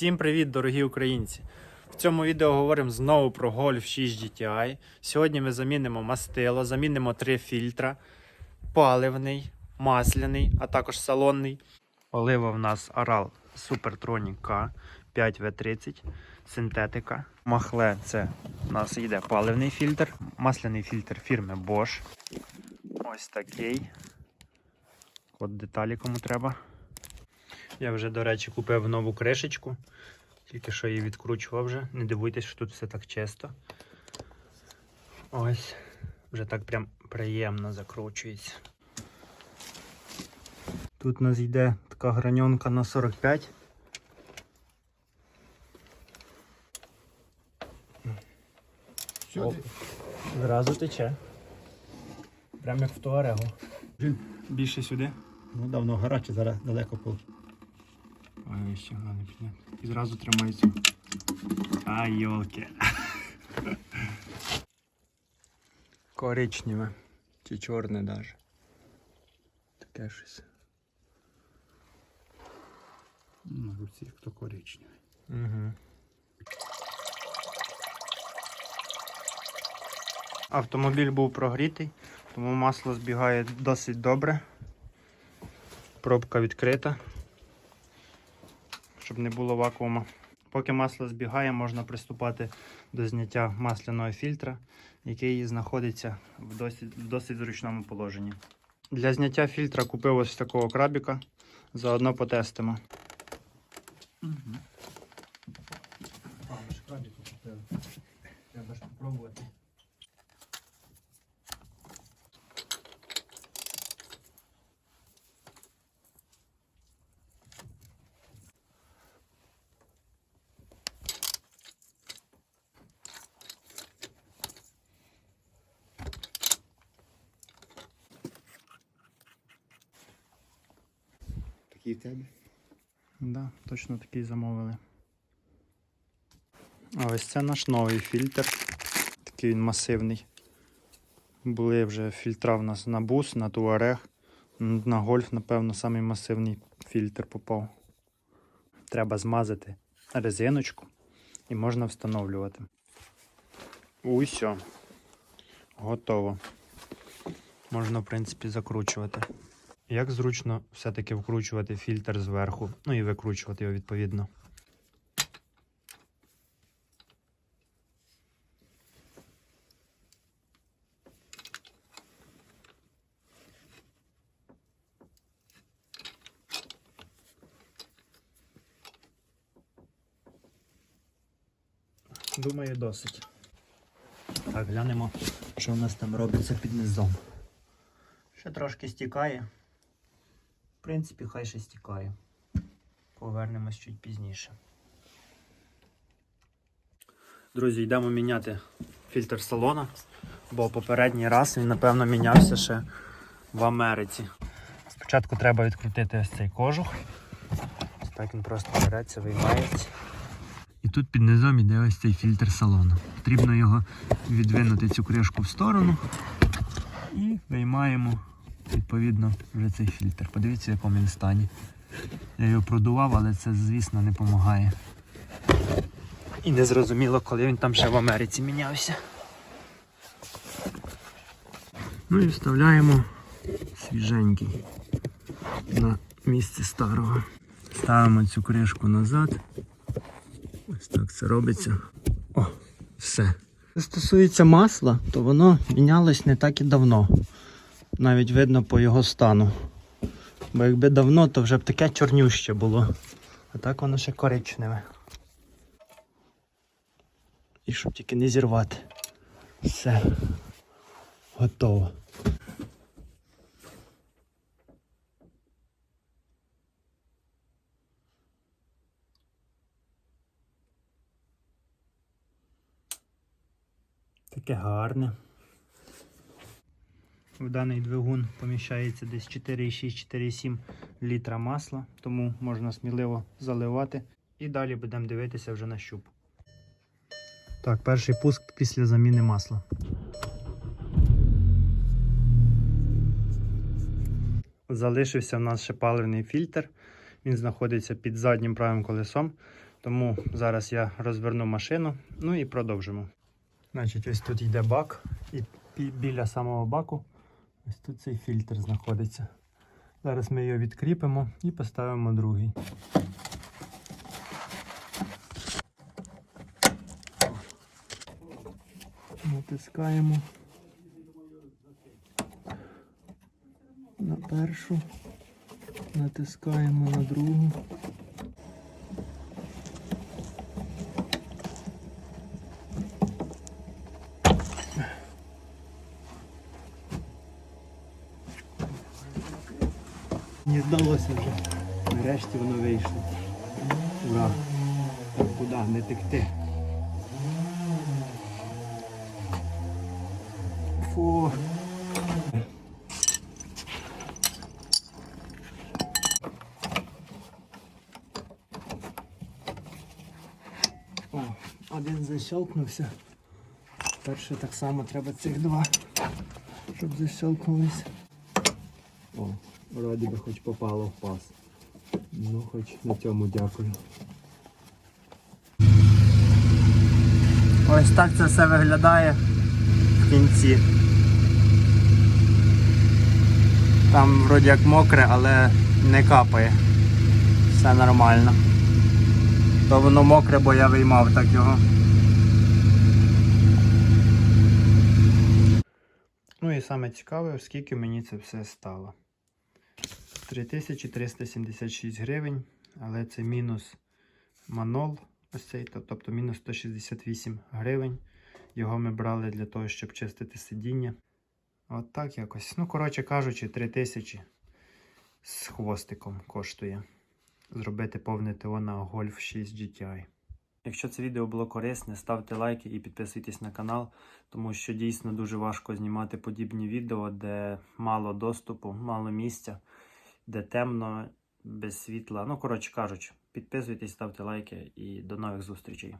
Всім привіт, дорогі українці! В цьому відео говоримо знову про Golf 6 GTI. Сьогодні ми замінимо мастило, замінимо три фільтра: паливний, масляний, а також салонний. Олива в нас Aral Supertronic K 5V30, синтетика. Махле це у нас йде паливний фільтр, масляний фільтр фірми Bosch. Ось такий. От деталі кому треба. Я вже, до речі, купив нову кришечку. Тільки що її відкручував вже. Не дивуйтесь, що тут все так чисто. Ось. Вже так прям приємно закручується. Тут у нас йде така граньонка на 45. Оп. Зразу тече. Прям як в туарегу. Більше сюди. Ну, давно гаряче, зараз далеко пол. Ой, ще головне підняти. І зразу тримається. А, йолки. Коричневе. Чи чорне даже. Таке щось. На руці як то коричневий. Угу. Автомобіль був прогрітий, тому масло збігає досить добре. Пробка відкрита, щоб не було вакуума. Поки масло збігає, можна приступати до зняття масляного фільтра, який знаходиться в досить, в досить зручному положенні. Для зняття фільтра купив ось такого крабіка. Заодно потестимо. А, ми ж крабіку купили. Треба ж попробувати. Такий в тебе? Да, точно такий замовили. А ось це наш новий фільтр. Такий він масивний. Були вже фільтра в нас на бус, на туарег. На гольф, напевно, самий масивний фільтр попав. Треба змазати резиночку і можна встановлювати. Усьо. Готово. Можна, в принципі, закручувати. Як зручно все-таки вкручувати фільтр зверху, ну і викручувати його відповідно. Думаю, досить. Так, глянемо, що в нас там робиться під низом. Ще трошки стікає. Принципі, хай ще стікає. Повернемось чуть пізніше. Друзі, йдемо міняти фільтр салона, бо попередній раз він, напевно, мінявся ще в Америці. Спочатку треба відкрутити ось цей кожух. Ось так він просто береться, виймається. І тут під низом йде ось цей фільтр салону. Потрібно його відвинути цю кришку в сторону і виймаємо відповідно вже цей фільтр. Подивіться, в якому він стані. Я його продував, але це, звісно, не допомагає. І не зрозуміло, коли він там ще в Америці мінявся. Ну і вставляємо свіженький на місце старого. Ставимо цю кришку назад. Ось так це робиться. О, все. Що стосується масла, то воно мінялось не так і давно. Навіть видно по його стану. Бо якби давно, то вже б таке чорнюще було. А так воно ще коричневе. І щоб тільки не зірвати. Все. Готово. Таке гарне. В даний двигун поміщається десь 4,6-4,7 літра масла, тому можна сміливо заливати. І далі будемо дивитися вже на щуп. Так, перший пуск після заміни масла. Залишився в нас ще паливний фільтр. Він знаходиться під заднім правим колесом. Тому зараз я розверну машину, ну і продовжимо. Значить, ось тут йде бак, і біля самого баку ось тут цей фільтр знаходиться. Зараз ми його відкріпимо і поставимо другий. Натискаємо на першу, натискаємо на другу. Не здалося вже. Нарешті воно вийшло. Ура! Так куди? Не текти. Фу. О, один защелкнувся. Перше так само треба цих два, щоб защелкнулись. Вроді би хоч попало в пас. Ну, хоч на цьому дякую. Ось так це все виглядає в кінці. Там вроді як мокре, але не капає. Все нормально. То воно мокре, бо я виймав так його. Ну і саме цікаве, скільки мені це все стало. 3376 гривень, але це мінус манол, ось цей, тобто мінус 168 гривень. Його ми брали для того, щоб чистити сидіння. От так якось. Ну, коротше кажучи, 3000 з хвостиком коштує зробити повне ТО на Golf 6 GTI. Якщо це відео було корисне, ставте лайки і підписуйтесь на канал, тому що дійсно дуже важко знімати подібні відео, де мало доступу, мало місця, де темно, без світла. Ну, коротше кажучи, підписуйтесь, ставте лайки і до нових зустрічей.